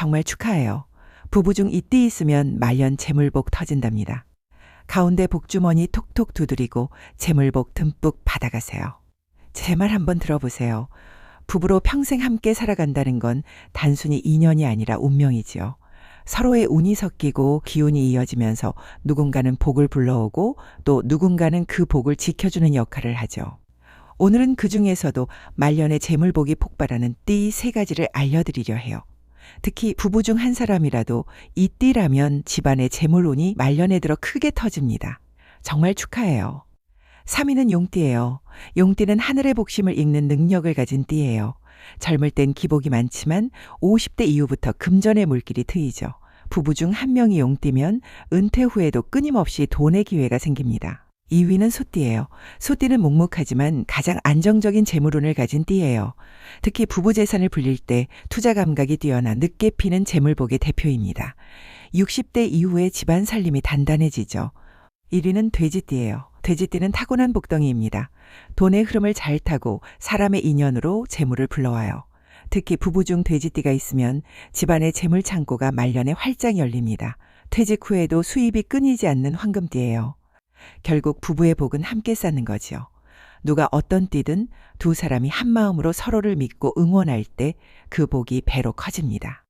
정말 축하해요. 부부 중 이띠 있으면 말년 재물복 터진답니다. 가운데 복주머니 톡톡 두드리고 재물복 듬뿍 받아가세요. 제 말 한번 들어보세요. 부부로 평생 함께 살아간다는 건 단순히 인연이 아니라 운명이지요. 서로의 운이 섞이고 기운이 이어지면서 누군가는 복을 불러오고 또 누군가는 그 복을 지켜주는 역할을 하죠. 오늘은 그 중에서도 말년의 재물복이 폭발하는 띠 세 가지를 알려드리려 해요. 특히 부부 중 한 사람이라도 이 띠라면 집안의 재물운이 말년에 들어 크게 터집니다. 정말 축하해요. 3위는 용띠예요. 용띠는 하늘의 복심을 읽는 능력을 가진 띠예요. 젊을 땐 기복이 많지만 50대 이후부터 금전의 물길이 트이죠. 부부 중 한 명이 용띠면 은퇴 후에도 끊임없이 돈의 기회가 생깁니다. 2위는 소띠예요. 소띠는 묵묵하지만 가장 안정적인 재물운을 가진 띠예요. 특히 부부 재산을 불릴 때 투자 감각이 뛰어나 늦게 피는 재물복의 대표입니다. 60대 이후에 집안 살림이 단단해지죠. 1위는 돼지띠예요. 돼지띠는 타고난 복덩이입니다. 돈의 흐름을 잘 타고 사람의 인연으로 재물을 불러와요. 특히 부부 중 돼지띠가 있으면 집안의 재물 창고가 말년에 활짝 열립니다. 퇴직 후에도 수입이 끊이지 않는 황금띠예요. 결국 부부의 복은 함께 쌓는 거지요. 누가 어떤 띠든 두 사람이 한 마음으로 서로를 믿고 응원할 때 그 복이 배로 커집니다.